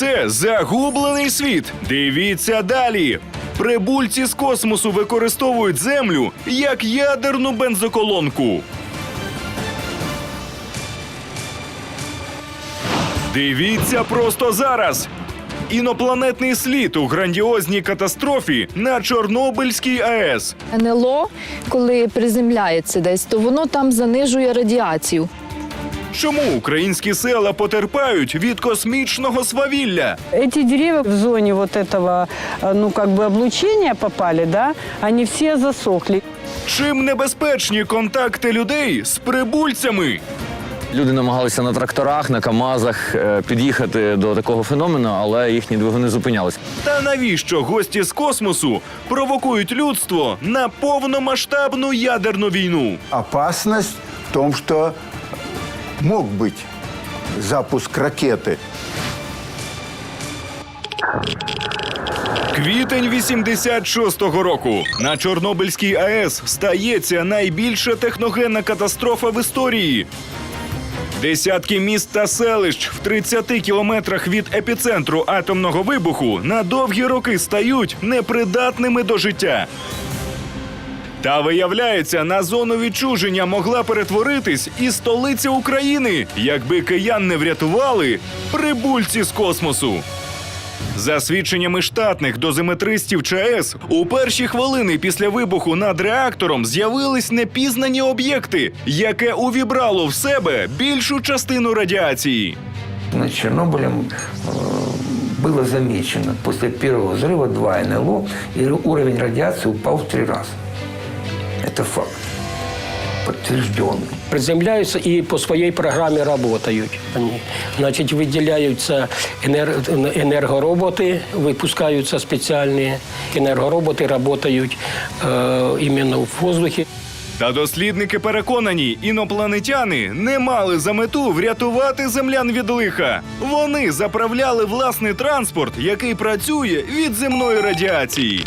це загублений світ. Дивіться далі. Прибульці з космосу використовують землю як ядерну бензоколонку. Дивіться просто зараз. Інопланетний слід у грандіозній катастрофі на Чорнобильській АЕС. НЛО, коли приземляється десь, то воно там занижує радіацію. Чому українські села потерпають від космічного свавілля? Эти деревья в зоне вот этого, э, ну, как бы облучения попали, да, они все засохли. Чим небезпечні контакти людей з прибульцями? Люди намагалися на тракторах, на КАМАЗах е, під'їхати до такого феномену, але їхні двигуни зупинялись. Та навіщо гості з космосу провокують людство на повномасштабну ядерну війну? Опасность в том, что мог быть запуск ракеты. Квітень 86-го року на Чорнобильській АЕС стається найбільша техногенна катастрофа в історії. Десятки міст та селищ в 30 кілометрах від епіцентру атомного вибуху на довгі роки стають непридатними до життя. Та виявляється, на зону відчуження могла перетворитись і столиця України, якби киян не врятували прибульці з космосу. За свідченнями штатних дозиметристів ЧАЕС, у перші хвилини після вибуху над реактором з'явились непізнані об'єкти, яке увібрало в себе більшу частину радіації. Над Чернобылем э, было замечено после первого взрыва два НЛО, и уровень радиации упал в три раза. Это факт. Подтвержденный. приземляются и по своей программе работают. Они, значит, выделяются энер- энергороботы, выпускаются специальные энергороботы, работают э, именно в воздухе. Та дослідники переконані, інопланетяни не мали за мету врятувати землян від лиха. Вони заправляли власний транспорт, який працює від земної радіації.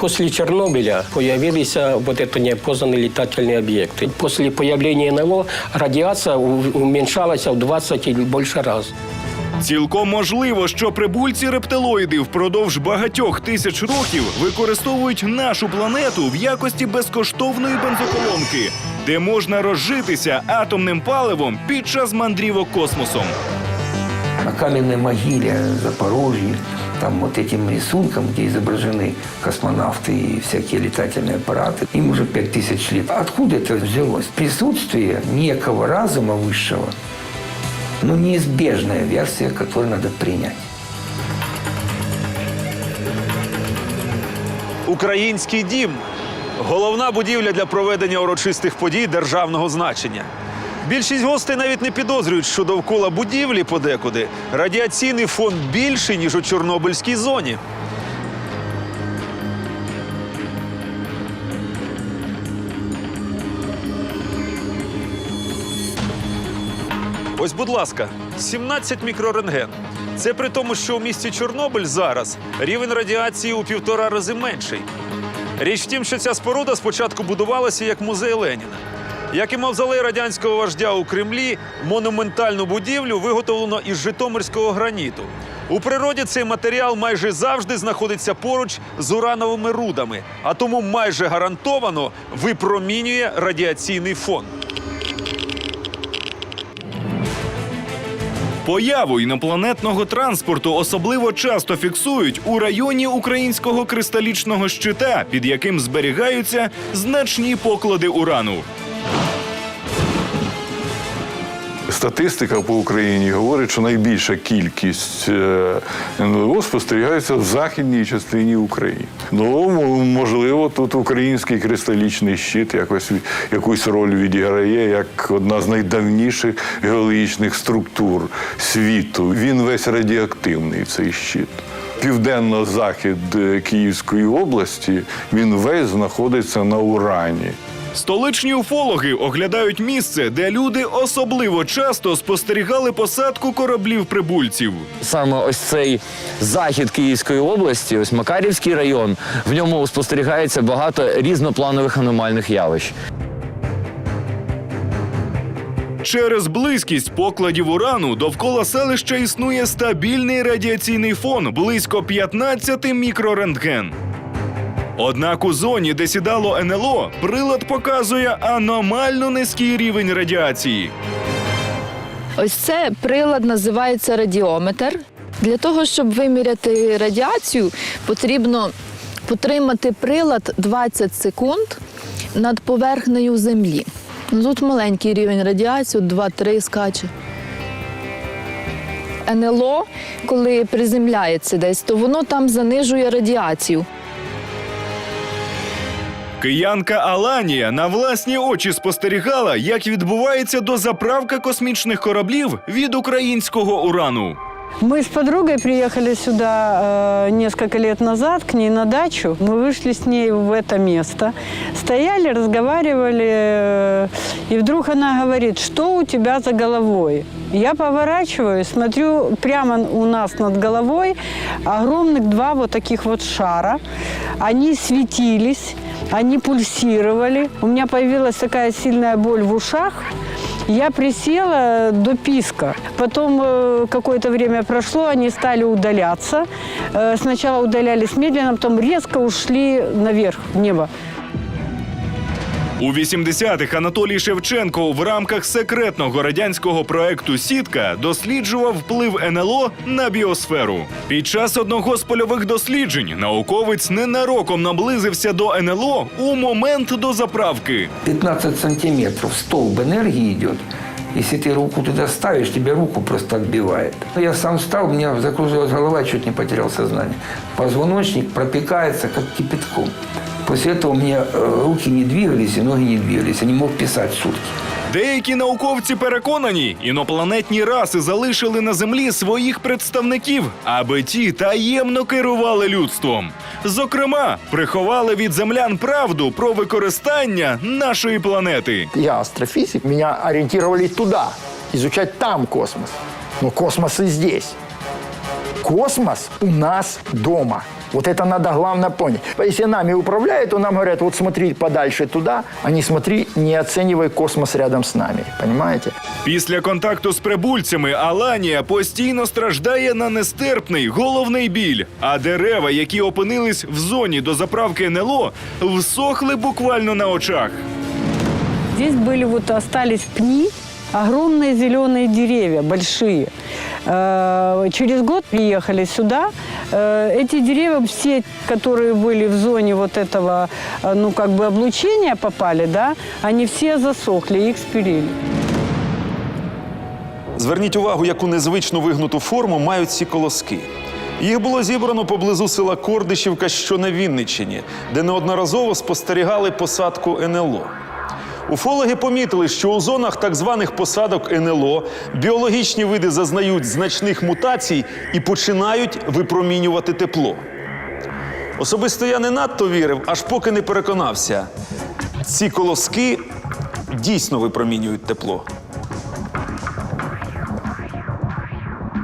После Чернобыля появились а, вот это неопознанные летательные объекты. После появления НЛО радиация у- уменьшалась в 20 или больше раз. Цілком можливо, що прибульці рептилоїди впродовж багатьох тисяч років використовують нашу планету в якості безкоштовної бензоколонки, де можна розжитися атомним паливом під час мандрівок космосом. На каменной могиле Запорожье, там вот этим рисунком, где изображены космонавты и всякие летательные аппараты, им уже пять тысяч лет. Откуда это взялось? Присутствие некого разума высшего, ну, неизбежная версия, которую надо принять. Український дім головна будівля для проведення урочистих подій державного значення. Більшість гостей навіть не підозрюють, що довкола будівлі подекуди радіаційний фон більший, ніж у Чорнобильській зоні. Ось, будь ласка, 17 мікрорентген. Це при тому, що у місті Чорнобиль зараз рівень радіації у півтора рази менший. Річ в тім, що ця споруда спочатку будувалася як музей Леніна. Як і мавзолей радянського вождя у Кремлі, монументальну будівлю виготовлено із житомирського граніту. У природі цей матеріал майже завжди знаходиться поруч з урановими рудами, а тому майже гарантовано випромінює радіаційний фон. Появу інопланетного транспорту особливо часто фіксують у районі українського кристалічного щита, під яким зберігаються значні поклади урану. Статистика по Україні говорить, що найбільша кількість е, НЛО спостерігається в західній частині України. Ну, можливо, тут український кристалічний щит якось якусь роль відіграє як одна з найдавніших геологічних структур світу. Він весь радіоактивний, цей щит. Південно-захід е, Київської області він весь знаходиться на урані. Столичні уфологи оглядають місце, де люди особливо часто спостерігали посадку кораблів прибульців. Саме ось цей захід Київської області, ось Макарівський район, в ньому спостерігається багато різнопланових аномальних явищ. Через близькість покладів урану довкола селища існує стабільний радіаційний фон близько 15 мікрорентген. Однак у зоні, де сідало НЛО, прилад показує аномально низький рівень радіації. Ось це прилад називається радіометр. Для того, щоб виміряти радіацію, потрібно потримати прилад 20 секунд над поверхнею землі. Ну, Тут маленький рівень радіації, 2-3 скаче. НЛО, коли приземляється десь, то воно там занижує радіацію. Киянка Аланія на власні очі спостерігала, як відбувається дозаправка космічних кораблів від українського урану. Мы с подругой приехали сюда э, несколько лет назад, к ней на дачу. Мы вышли с ней в это место, стояли, разговаривали, э, и вдруг она говорит, что у тебя за головой? Я поворачиваю, смотрю, прямо у нас над головой огромных два вот таких вот шара. Они светились, они пульсировали. У меня появилась такая сильная боль в ушах. Я присела до писка. Потом э, какое-то время прошло, они стали удаляться. Э, сначала удалялись медленно, потом резко ушли наверх, в небо. У 80-х Анатолій Шевченко в рамках секретного радянського проекту Сітка досліджував вплив НЛО на біосферу. Під час одного з польових досліджень науковець ненароком наблизився до НЛО у момент до заправки. 15 сантиметрів стовп енергії идет. Если ты руку туда ставишь, тебе руку просто отбивает. Я сам встал, у меня закружилась голова, чуть не потерял сознание. Позвоночник пропекается, как кипятком. После этого у меня э, руки не двигались и ноги не двигались. Я не мог писать сутки. Деякі науковці переконані, інопланетні раси залишили на землі своїх представників, аби ті таємно керували людством. Зокрема, приховали від землян правду про використання нашої планети. Я астрофизик, меня ориентировали туда, изучать там космос. Но космос и здесь. Космос у нас дома. Вот это надо главное понять. Если нами управляют, то нам говорят, вот смотри подальше туда, а не смотри, не оценивай космос рядом с нами. Понимаете? Після контакту з прибульцями Аланія постійно страждає на нестерпний головний біль. А дерева, які опинились в зоні до заправки НЛО, всохли буквально на очах. Здесь были вот остались пни, огромные зеленые деревья, большие. Э, Через год приехали сюда. Э, Эти деревья, все, которые были в зоне вот этого, э, ну, как бы облучения попали, да, они все засохли, их спилили. Зверніть увагу, яку незвично вигнуту форму мають ці колоски. Їх було зібрано поблизу села Кордишівка, що на Вінниччині, де неодноразово спостерігали посадку НЛО. Уфологи помітили, що у зонах так званих посадок НЛО біологічні види зазнають значних мутацій і починають випромінювати тепло. Особисто я не надто вірив, аж поки не переконався. Ці колоски дійсно випромінюють тепло.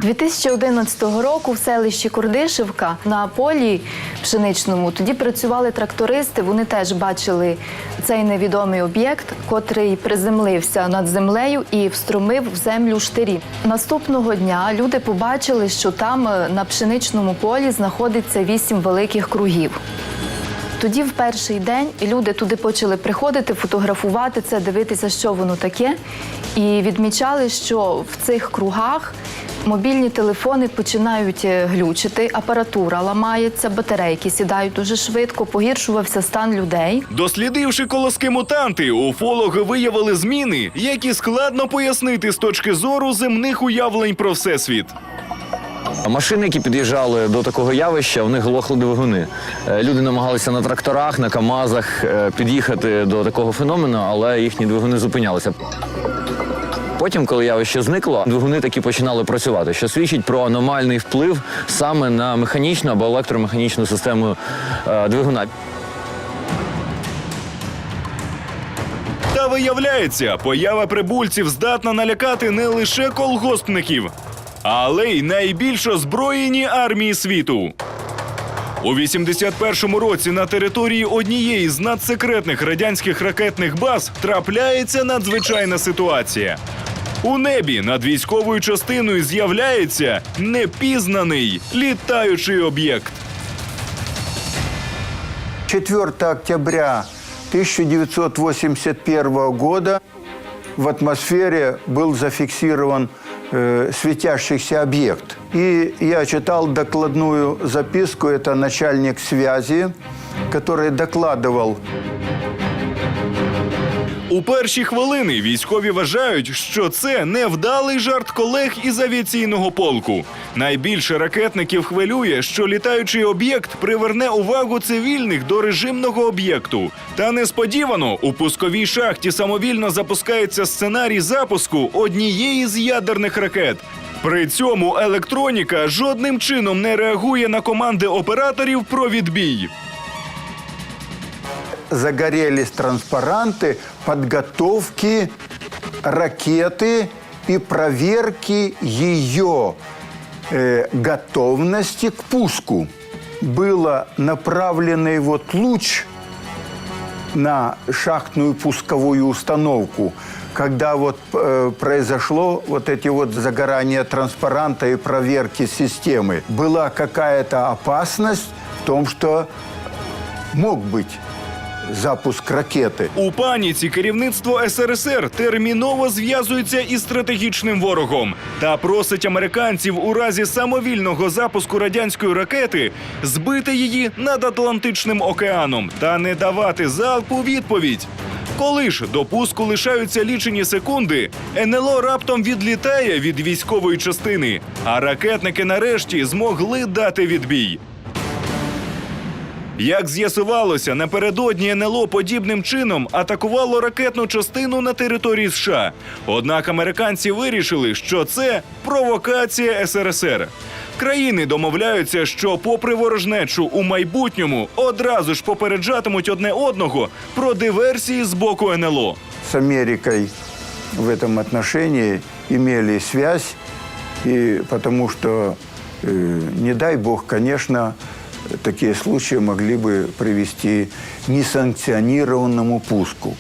2011 року в селищі Курдишівка на полі пшеничному тоді працювали трактористи. Вони теж бачили цей невідомий об'єкт, котрий приземлився над землею і встромив в землю штирі. Наступного дня люди побачили, що там е, на пшеничному полі знаходиться вісім великих кругів. Тоді, в перший день, люди туди почали приходити, фотографувати це, дивитися, що воно таке, і відмічали, що в цих кругах мобільні телефони починають е, глючити, апаратура ламається, батарейки сідають дуже швидко, погіршувався стан людей. Дослідивши колоски мутанти, уфологи виявили зміни, які складно пояснити з точки зору земних уявлень про всесвіт. Машини, які під'їжджали до такого явища, в них глохли двигуни. Е, Люди намагалися на тракторах, на КАМАЗах е, під'їхати до такого феномену, але їхні двигуни зупинялися. Потім, коли явище зникло, двигуни таки починали працювати, що свідчить про аномальний вплив саме на механічну або електромеханічну систему е, двигуна. Та виявляється, поява прибульців здатна налякати не лише колгоспників, але й найбільш озброєні армії світу. У 81-му році на території однієї з надсекретних радянських ракетних баз трапляється надзвичайна ситуація. У небі над військовою частиною з'являється непізнаний літаючий об'єкт. 4 октября 1981 года в атмосфере был зафиксирован э, светящийся объект. И я читал докладную записку, это начальник связи, который докладывал У перші хвилини військові вважають, що це невдалий жарт колег із авіаційного полку. Найбільше ракетників хвилює, що літаючий об'єкт приверне увагу цивільних до режимного об'єкту. Та несподівано у пусковій шахті самовільно запускається сценарій запуску однієї з ядерних ракет. При цьому електроніка жодним чином не реагує на команди операторів про відбій. Загорелись транспаранты подготовки ракеты и проверки ее э, готовности к пуску. Было направленный вот луч на шахтную пусковую установку, когда вот э, произошло вот эти вот загорания транспаранта и проверки системы. Была какая-то опасность в том, что мог быть запуск ракети. У паніці керівництво СРСР терміново зв'язується із стратегічним ворогом та просить американців у разі самовільного запуску радянської ракети збити її над Атлантичним океаном та не давати залпу відповідь. Коли ж до пуску лишаються лічені секунди, НЛО раптом відлітає від військової частини, а ракетники нарешті змогли дати відбій. Як з'ясувалося, напередодні НЛО подібним чином атакувало ракетну частину на території США. Однак американці вирішили, що це провокація СРСР. Країни домовляються, що, попри ворожнечу у майбутньому, одразу ж попереджатимуть одне одного про диверсії з боку НЛО. С Америкой в этом отношении имели связь, и потому что, э, не дай бог, конечно, такие случаи могли бы привести к несанкционированному пуску.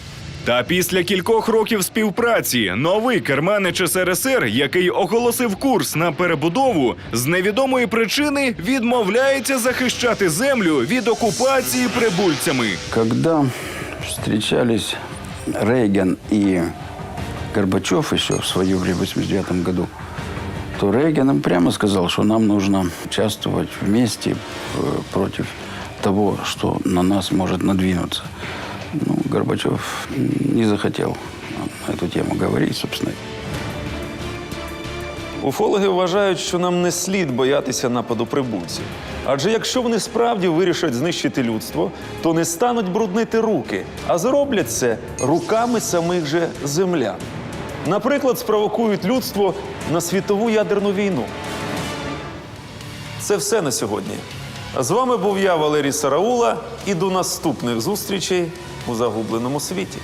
Та після кількох років співпраці новий керманич СРСР, який оголосив курс на перебудову, з невідомої причини відмовляється захищати землю від окупації прибульцями. Когда встречались Рейган и Горбачев еще в свое время, в 89 году, то Рейган им прямо сказал, что нам нужно участвовать вместе э, против того, что на нас может надвинуться. Ну, Горбачев не захотел на эту тему говорить, собственно. Уфологи вважають, що нам не слід боятися нападу прибульців. Адже якщо вони справді вирішать знищити людство, то не стануть бруднити руки, а зроблять це руками самих же землян. Наприклад, спровокують людство на світову ядерну війну. Це все на сьогодні. З вами був я, Валерій Сараула, і до наступних зустрічей у загубленому світі.